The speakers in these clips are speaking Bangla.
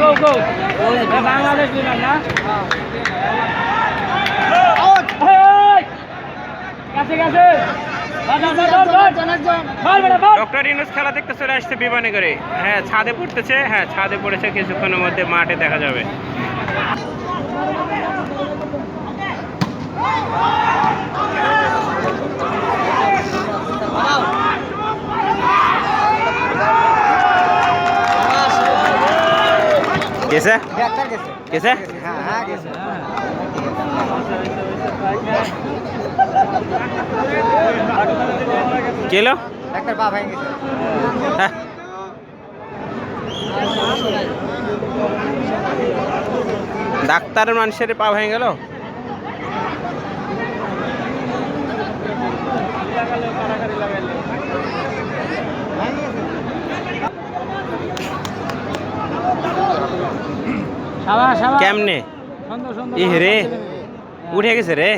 গো গো বাংলাদেশ বিমান না। ডক্টর ইউনুস খেলা দেখতে চলে আসছে বিমানে করে। হ্যাঁ ছাদে পড়তেছে। হ্যাঁ ছাদে পড়েছে। কিছুক্ষণের মধ্যে মাঠে দেখা যাবে। কেসে হ্যাঁ হ্যাঁ গেছে। ডাক্তার পা ভেঙে গেছে। হ্যাঁ। ডাক্তার মানুষের পা ভেঙে গেল? সাবাস। কেমনে? সুন্দর, সুন্দর। ইহ রে। উঠে গেছে রে।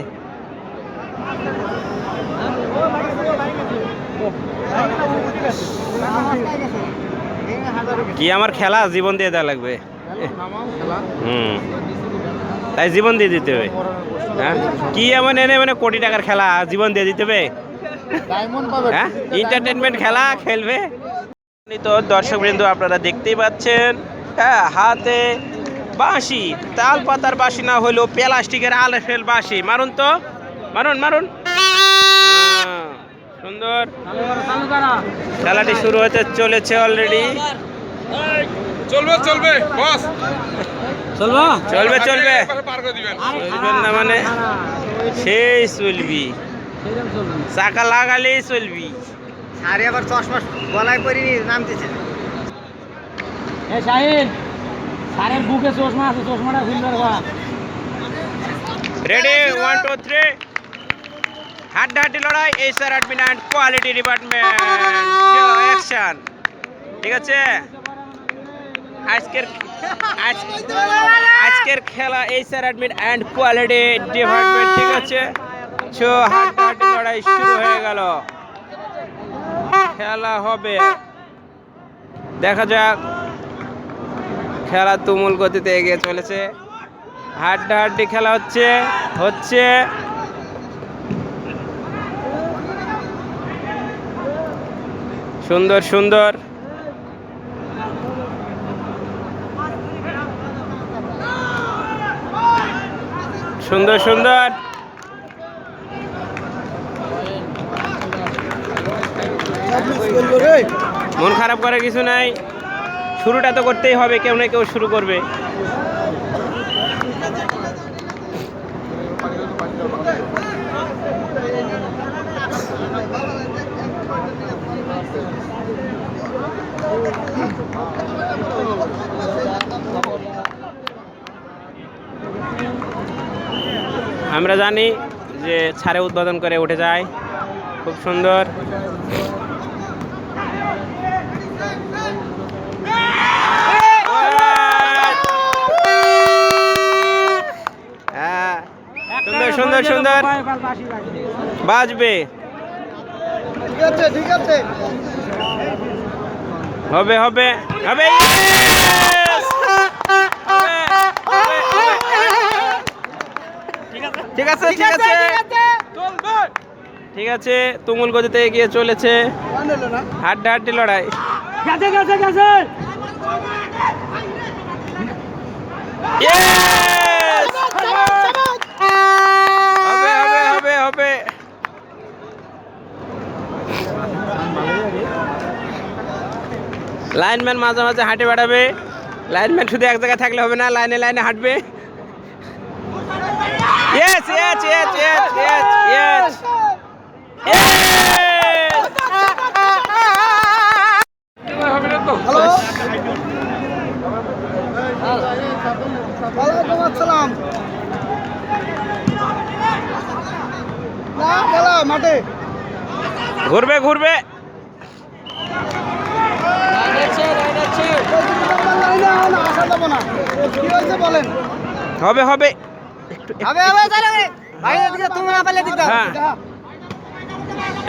কি আমার খেলা? জীবন দিয়ে দেওয়া লাগবে। হুম। তাই জীবন দিয়ে দিতে হবে। হ্যাঁ? কি এমন এনে মানে কোটি টাকার খেলা? জীবন দিয়ে দিতে হবে। ডায়মন্ড হ্যাঁ? এন্টারটেনমেন্ট খেলা খেলবে। তো দর্শক বিন্দু আপনারা দেখতেই পাচ্ছেন হ্যাঁ হাতে বাঁশি। তাল পাতার বাঁশি না হলেও প্লাস্টিকের আলফেল বাঁশি। মারুন তো? মারুন মারুন। হ্যাঁ, সুন্দর। খেলাটি শুরু হতে চলেছে অলরেডি চলবে চলবে বস। চলবো? চলবে চলবে। পার করে দিবেন। চলবেন না মানে সেই চলবি। চাকা লাগালেই চলবি। আরে আবার চশমা গলায় পরিনি নামতেছে। এ শাহিন। সারের বুকে চশমা আছে, চশমাটা খুলবার বা রেডি ওয়ান টু থ্রি হাড্ডাহাড্ডি লড়াই, এই sir admin and quality department action ঠিক আছে? আজকের আজ- আজকের খেলা এই sir admin and quality department ঠিক আছে? সো হাড্ডাহাড্ডি লড়াই শুরু হয়ে গেল। খেলা হবে। দেখা যাক। খেলা তুমুল গতিতে এগিয়ে চলেছে। হাড্ডাহাড্ডি খেলা হচ্ছে হচ্ছে। সুন্দর সুন্দর। সুন্দর সুন্দর। মন খারাপ করার কিছু নাই। শুরুটা তো করতেই হবে, কেউ না কেউ শুরু করবে। আমরা জানি যে ছাড়ে উদ্বোধন করে উঠে যায়। খুব সুন্দর। সুন্দর সুন্দর। বাজবে ঠিক আছে ঠিক আছে হবে হবে হবে। ঠিক আছে ঠিক আছে। ঠিক আছে তুমুল গতিতে এগিয়ে চলেছে। হাড্ডা হাড্ডি লড়াই। গেছে গেছে গেছে। Yes হবে হবে হবে লাইনম্যান মাঝে মাঝে হাঁটে বেড়াবে। লাইনম্যান শুধু এক জায়গায় থাকলে হবে না লাইনে লাইনে হাঁটবে। Yes yes yes yes yes yes হবে না না হবে হবে। হবে হবে চলো রে ভাই এদিকে তুমি না পারলে দিতে হ্যাঁ।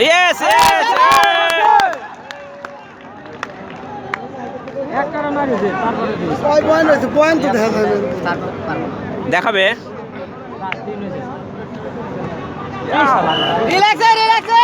ইয়েস ইয়েস দেখাবে। রিল্যাক্সে রিল্যাক্সে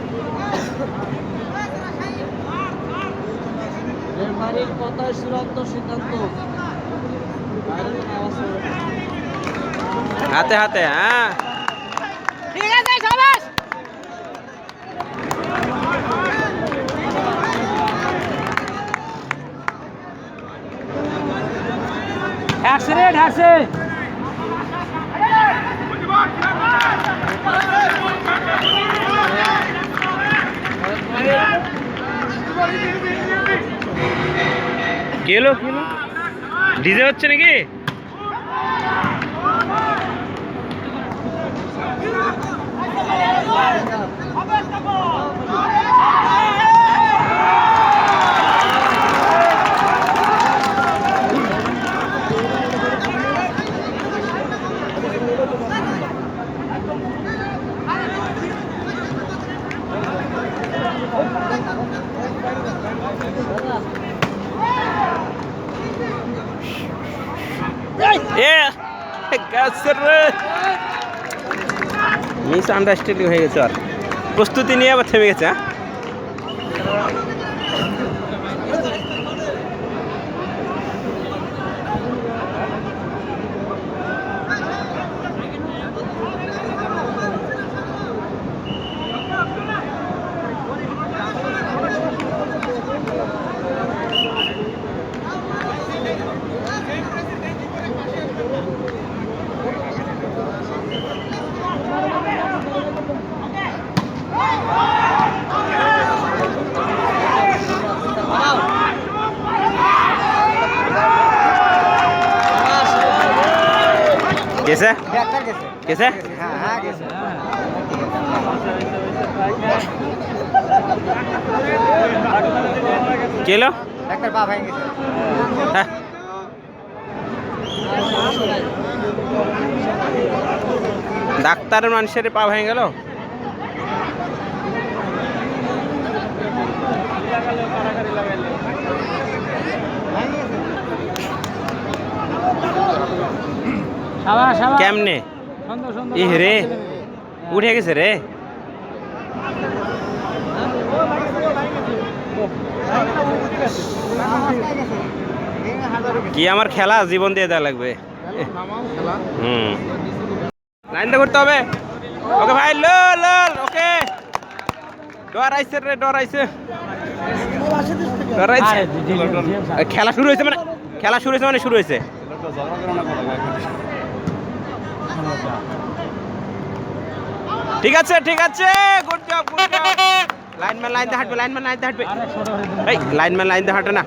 চূড়ান্ত সিদ্ধান্ত। হাতে হাতে হ্যাঁ। ঠিক আছে সাবাস। হ্যাকছে রে হ্যাকছে কেলো কেলো ডিজে হচ্ছে নাকি? আন্ডারস্ট্যান্ডিং হয়ে গেছে আর। প্রস্তুতি নিয়ে আবার থেমে গেছে হ্যাঁ? গেছে? হ্যাঁ হ্যাঁ কেলো ডাক্তার হ্যাঁ। ডাক্তারের মানুষের পা ভেঙে গেল? কেমনে? ইহ রে উঠে গেছে রে। কি আমার খেলা? জীবন দিয়ে দেওয়া লাগবে। হুম। লাইনটা করতে হবে। ওকে ভাই লোল লোল ওকে। ডর আইছে রে ডর আইছে। ডর আইছে। খেলা শুরু হয়েছে মানে খেলা শুরু হয়েছে মানে শুরু হয়েছে। ঠিক আছে ঠিক আছে। Good job good job lineman line দিয়ে হাঁটবে লাইনম্যান লাইন দিয়ে হাঁটবে। এই লাইনম্যান লাইন দিয়ে হাঁটে না।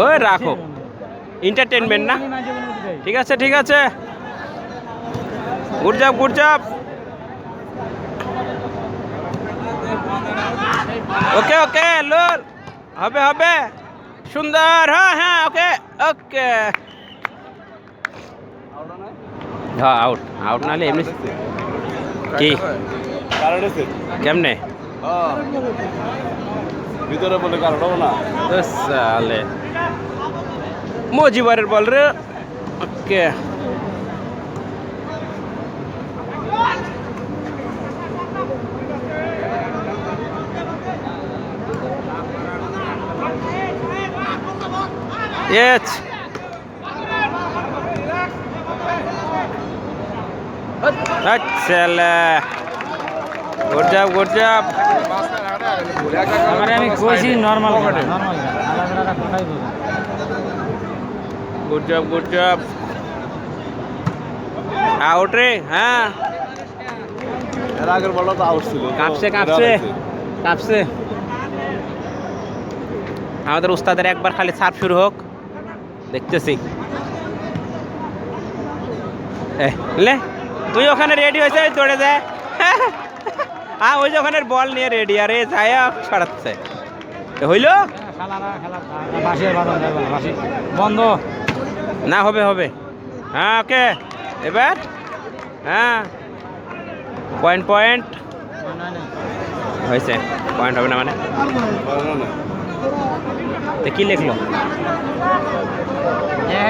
ওই, রাখো। এন্টারটেনমেন্ট না। ঠিক আছে ঠিক আছে। Good job good job okay okay লোল হবে হবে। সুন্দর হ্যাঁ হ্যাঁ ওকে ওকে হ্যাঁ আউট আউট নাহলে এমনি কি কারণ আছে কেমনে ভিতরে বলে কারণ হব না তো সালে মজিবারের বল রে ওকে Yes. আচ্ছা গুড জব গুড জব আমারে আমি কইছি normal normal good job good job out রে হ্যাঁ। এর আগের বলটা তো আউট ছিল। কাঁপছে কাঁপছে। কাঁপছে। আমাদের উস্তাদের একবার খালি সার্ভ শুরু হোক। দেখতেছি। এ, লে। তুই ওখানে রেডি হয়েছে দৌড়ে যায় হ্যাঁ ওই যে ওখানে বল নিয়ে রেডি আরে যায় ছড়াচ্ছে হইল? বন্ধ না হবে হবে। হ্যাঁ ওকে। এবার? হ্যাঁ। পয়েন্ট পয়েন্ট হয়েছে। পয়েন্ট হবে না মানে? তো কি লিখলো?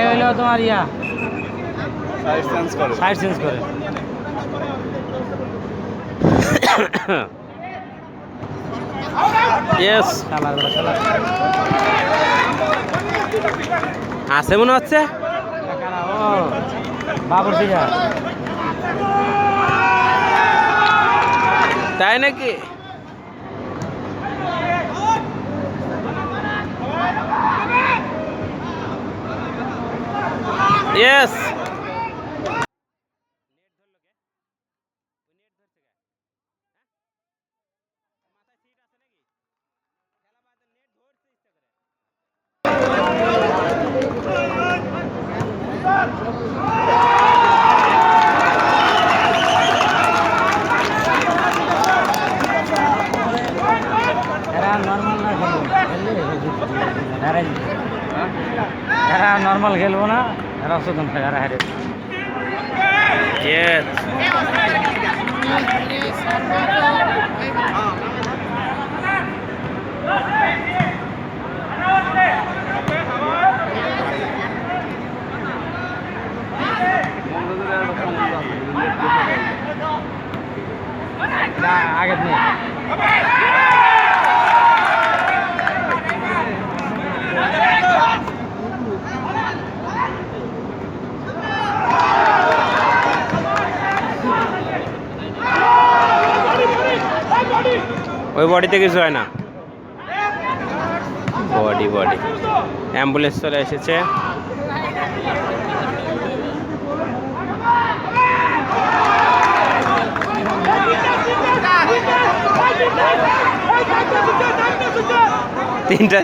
হইল তোমার ইয়া। সাইড চেঞ্জ করে। সাইড চেঞ্জ করে। ইয়েস আছে মনে হচ্ছে? তাই নাকি? ইয়েস এরা নর্মাল না খেলব এরা এরা নর্মাল খেলব না এরা সুতন থাকে এরা হারে ইয়েস আগে ওই বডিতে কিছু হয় না। Body body. অ্যাম্বুলেন্স চলে এসেছে। তিনটা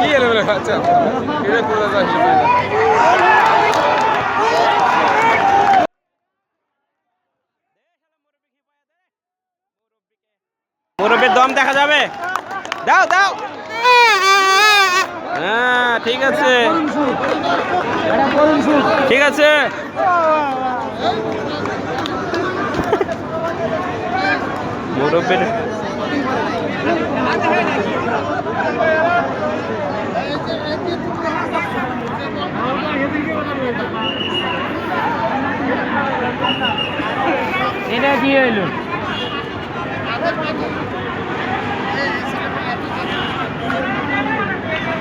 কি এলো বলে এটা করে যাচ্ছে? মুরব্বীর দম দেখা যাবে? দাও দাও। হ্যাঁ ঠিক আছে। ঠিক আছে। মুরব্বীর এটা কি হইল? কমিউনিকেশন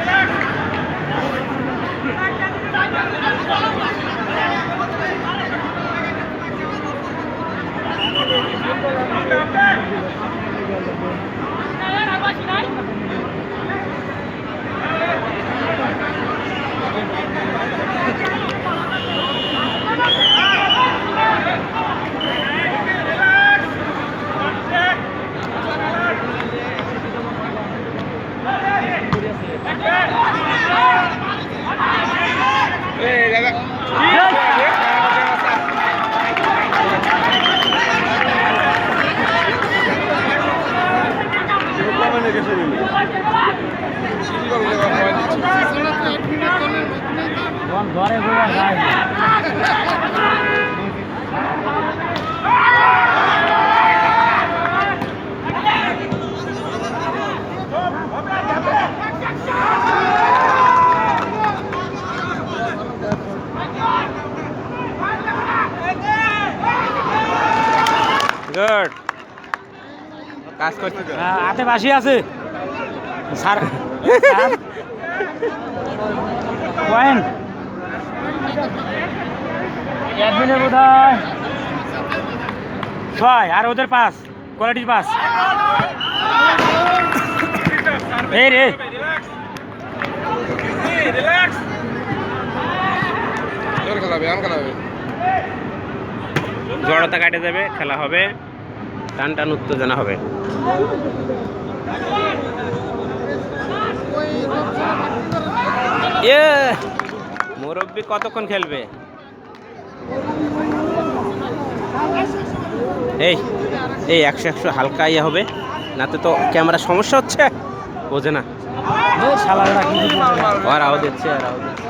তখন ঘরে ঘুরে যায় গুড কাজ করছে। হ্যাঁ, হাতে বাসি আছে। স্যার পয়েন্ট অ্যাডমিনের বোধ ছয়, আর ওদের পাস কোয়ালিটির পাস এই রে। জড়তা কাটে যাবে, খেলা হবে। টান টান উত্তেজনা হবে। ইয়ে মুরব্বী কতক্ষণ খেলবে এই এই একশো একশো হালকা ইয়ে হবে নাতে তো ক্যামেরা সমস্যা হচ্ছে বোঝে না? আর আও দিচ্ছে আর আও দিচ্ছে!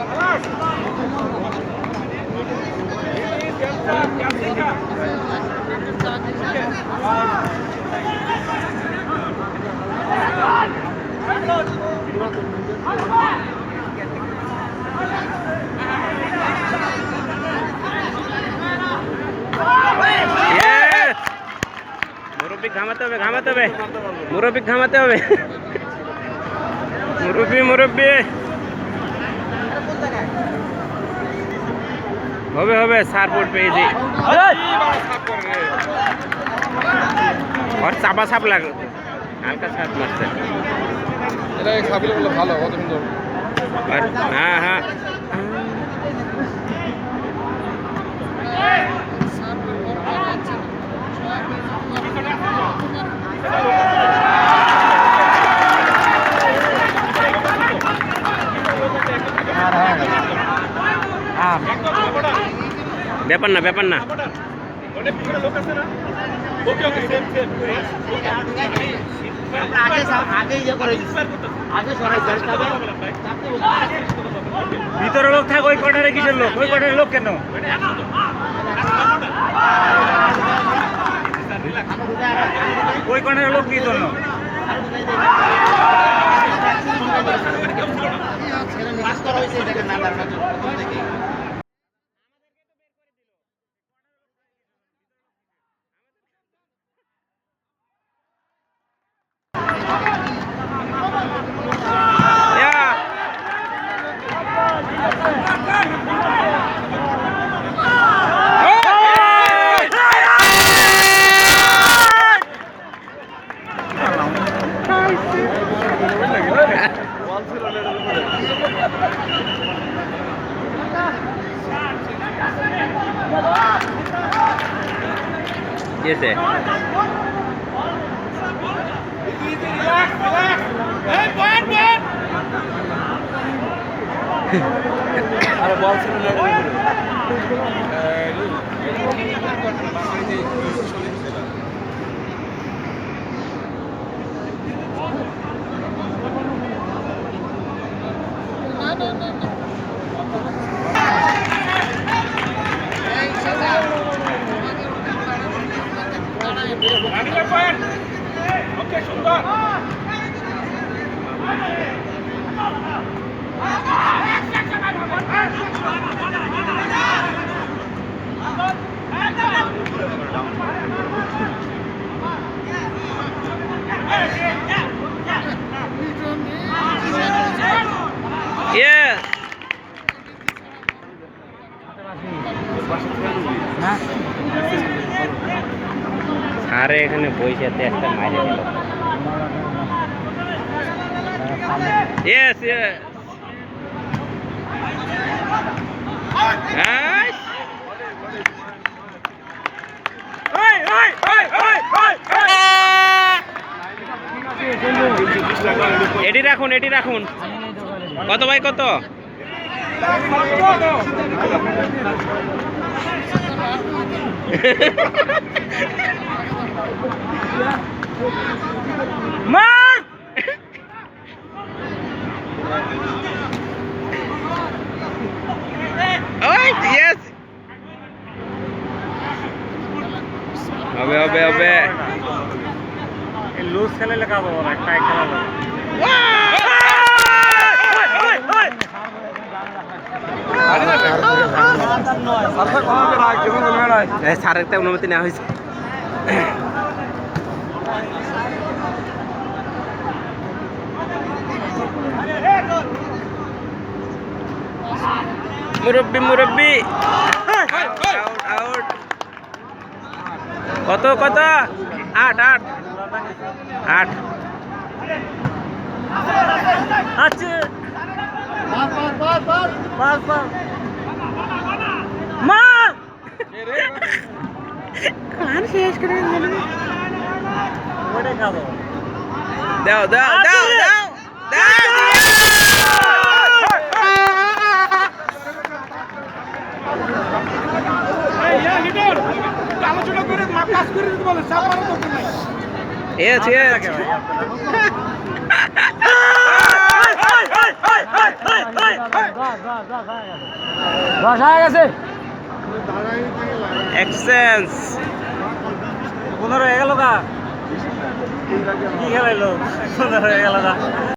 মুরব্বি ঘামাতে হবে ঘামাতে হবে। মুরব্বি ঘামাতে হবে। মুরব্বি মুরব্বি। হবে হবে সারবোর্ড পেয়েছি। আর চাপা সাপ লাগে হালকা সাপ মারছে। ভালো, কত সুন্দর। আর হ্যাঁ হ্যাঁ আর হয়ে গেল। আর ব্যাপার না ব্যাপার না ভিতরে লোক থাক ওই কটারে কিসের লোক? ওই কঠের লোক কেন? ওই কটারে লোক কি জন্য? Yeah. Yes, sir. আরে বল ছিল না Yes. আরে এখানে বইসাতে একটা মাইরে দিল। এটি রাখুন এটি রাখুন। কত ভাই কত? মার ওই ইয়েস হবে হবে হবে লুজ খেলে লেখা পাবো না টাই খেলা পাবো স্যারের একটা অনুমতি নেওয়া হয়েছে মুরব্বি মুরব্বি। আউট কত কত? আট আট। আট। দাও দাও দাও দাও দাও। Yes, yes. দশ হয়ে গেছে। এক্সচেঞ্জ পনেরো হয়ে গেল কা কি খেলাইলো? পনেরো হয়ে গেল